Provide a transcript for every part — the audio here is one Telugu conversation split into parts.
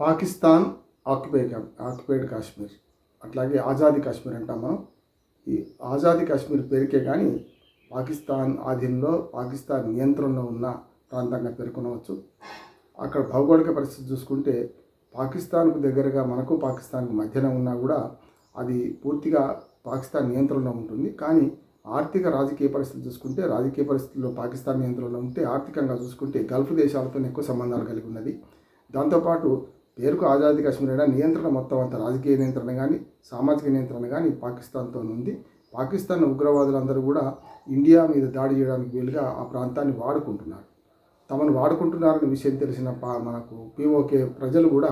పాకిస్తాన్ ఆక్యుపైడ్ ఆక్యుపైడ్ కాశ్మీర్ అట్లాగే ఆజాదీ కాశ్మీర్ అంటాం మనం. ఈ ఆజాదీ కాశ్మీర్ పేరుకే కానీ పాకిస్తాన్ ఆధీనంలో పాకిస్తాన్ నియంత్రణలో ఉన్న ప్రాంతంగా పేర్కొనవచ్చు. అక్కడ భౌగోళిక పరిస్థితి చూసుకుంటే పాకిస్తాన్కు దగ్గరగా మనకు పాకిస్తాన్కు మధ్యన ఉన్నా కూడా అది పూర్తిగా పాకిస్తాన్ నియంత్రణలో ఉంటుంది. కానీ ఆర్థిక రాజకీయ పరిస్థితి చూసుకుంటే రాజకీయ పరిస్థితుల్లో పాకిస్తాన్ నియంత్రణలో ఉంటే ఆర్థికంగా చూసుకుంటే గల్ఫ్ దేశాలతో ఎక్కువ సంబంధాలు కలిగి ఉన్నది. దాంతోపాటు పేరుకు ఆజాదీ కాశ్మీర్ అయినా నియంత్రణ మొత్తం అంత రాజకీయ నియంత్రణ కానీ సామాజిక నియంత్రణ కానీ పాకిస్తాన్తో ఉంది. పాకిస్తాన్ ఉగ్రవాదులందరూ కూడా ఇండియా మీద దాడి చేయడానికి వీలుగా ఆ ప్రాంతాన్ని వాడుకుంటున్నారు. తమను వాడుకుంటున్నారనే విషయం తెలిసిన పా మనకు పీఓకే ప్రజలు కూడా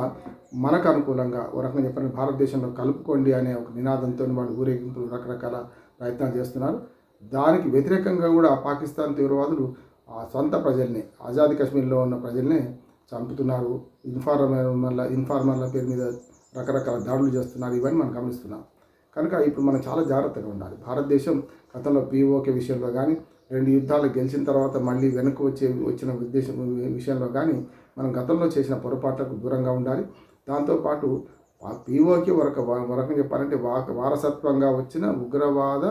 మనకు అనుకూలంగా ఒక రకంగా చెప్పిన భారతదేశంలో కలుపుకోండి అనే ఒక నినాదంతో వాళ్ళు ఊరేగింపులు రకరకాల ప్రయత్నాలు చేస్తున్నారు. దానికి వ్యతిరేకంగా కూడా పాకిస్తాన్ తీవ్రవాదులు ఆ సొంత ప్రజల్ని ఆజాద్ కాశ్మీర్లో ఉన్న ప్రజల్ని చంపుతున్నారు. ఇన్ఫార్మర్ల ఇన్ఫార్మర్ల పేరు మీద రకరకాల దాడులు చేస్తున్నారు. ఇవన్నీ మనం గమనిస్తున్నాం. కనుక ఇప్పుడు మనం చాలా జాగ్రత్తగా ఉండాలి. భారతదేశం గతంలో పీఓకే విషయంలో కానీ రెండు యుద్ధాలు గెలిచిన తర్వాత మళ్ళీ వెనక్కి వచ్చే వచ్చిన ఉద్దేశం విషయంలో కానీ మనం గతంలో చేసిన పొరపాట్లకు దూరంగా ఉండాలి. దాంతోపాటు పీఓకే వరకు వరకు చెప్పాలంటే వా వారసత్వంగా వచ్చిన ఉగ్రవాద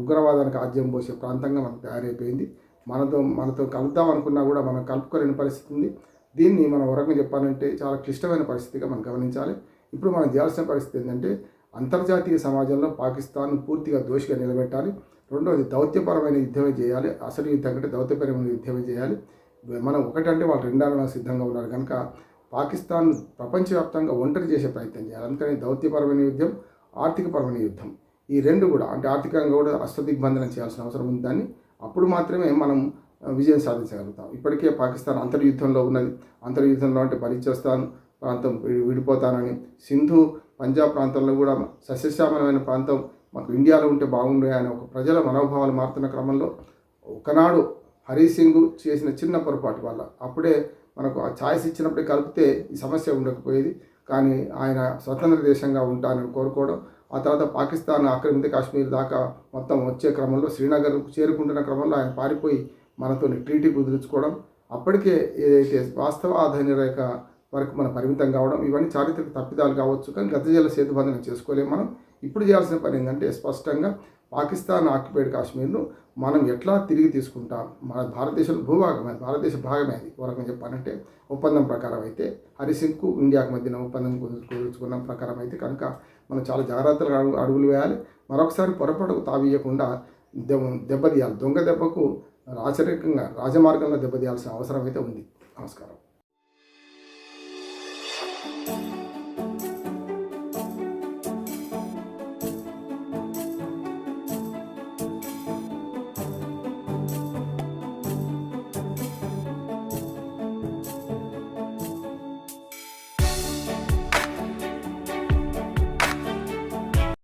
ఉగ్రవాదానికి ఆద్యం పోసే ప్రాంతంగా మనకు తయారైపోయింది. మనతో మనతో కలుద్దాం అనుకున్నా కూడా మనం కలుపుకోలేని పరిస్థితి ఉంది. దీన్ని మనం వరకు చెప్పాలంటే చాలా క్లిష్టమైన పరిస్థితిగా మనం గమనించాలి. ఇప్పుడు మనం చేయాల్సిన పరిస్థితి ఏంటంటే అంతర్జాతీయ సమాజంలో పాకిస్తాన్ను పూర్తిగా దోషిగా నిలబెట్టాలి. రెండవది దౌత్యపరమైన యుద్ధమే చేయాలి. అసలు యుద్ధం కంటే దౌత్యపరమైన యుద్ధమే చేయాలి. మనం ఒకటంటే వాళ్ళు రెండాలన సిద్ధంగా ఉన్నారు కనుక పాకిస్తాన్ ప్రపంచవ్యాప్తంగా ఒంటరి చేసే ప్రయత్నం చేయాలి. అందుకని దౌత్యపరమైన యుద్ధం ఆర్థికపరమైన యుద్ధం. ఈ రెండు కూడా అంటే ఆర్థికంగా కూడా అష్టదిగ్బంధనం చేయాల్సిన అవసరం ఉంది దాన్ని. అప్పుడు మాత్రమే మనం విజయం సాధించగలుగుతాం. ఇప్పటికే పాకిస్తాన్ అంతర్యుద్ధంలో ఉన్నది. అంతర్యుద్ధంలో అంటే పరిచేస్తాన్ ప్రాంతం విడిపోతానని. సింధు పంజాబ్ ప్రాంతంలో కూడా సస్యశ్యామలమైన ప్రాంతం. మాకు ఇండియాలో ఉంటే బాగుండే అనే ఒక ప్రజల మనోభావాలు మారుతున్న క్రమంలో ఒకనాడు హరీ సింగ్ చేసిన చిన్న పొరపాటు వల్ల అప్పుడే మనకు ఆ ఛాయిస్ ఇచ్చినప్పుడే కలిపితే ఈ సమస్య ఉండకపోయేది. కానీ ఆయన స్వతంత్ర దేశంగా ఉంటానని కోరుకోవడం ఆ తర్వాత పాకిస్తాన్ ఆక్రమిత కాశ్మీర్ దాకా మొత్తం వచ్చే క్రమంలో శ్రీనగర్ చేరుకుంటున్న క్రమంలో ఆయన పారిపోయి మనతో ట్రీటీ కుదుర్చుకోవడం అప్పటికే ఏదైతే వాస్తవ ఆధార రేఖ వరకు మనం పరిమితం కావడం ఇవన్నీ చారిత్రక తప్పిదాలు కావచ్చు కానీ గత జిల్లా సేతుబంధనం చేసుకోలేము మనం. ఇప్పుడు చేయాల్సిన పని ఏంటంటే స్పష్టంగా పాకిస్తాన్ ఆక్యుపైడ్ కాశ్మీర్ను మనం ఎట్లా తిరిగి తీసుకుంటాం? మన భారతదేశంలో భూభాగం అది భారతదేశ భాగమే అది ఒక చెప్పాలంటే ఒప్పందం ప్రకారం అయితే హరిసింగ్కు ఇండియాకు మధ్యన ఒప్పందం కుదుర్చుకున్న ప్రకారం అయితే కనుక మనం చాలా జాగ్రత్తగా అడుగు అడుగులు వేయాలి. మరొకసారి పొరపాటుకు తావీయకుండా దెబ్బ దెబ్బతీయాలి. దొంగ దెబ్బకు రాచరికంగా రాజమార్గంలో దెబ్బతీయాల్సిన అవసరం అయితే ఉంది. నమస్కారం.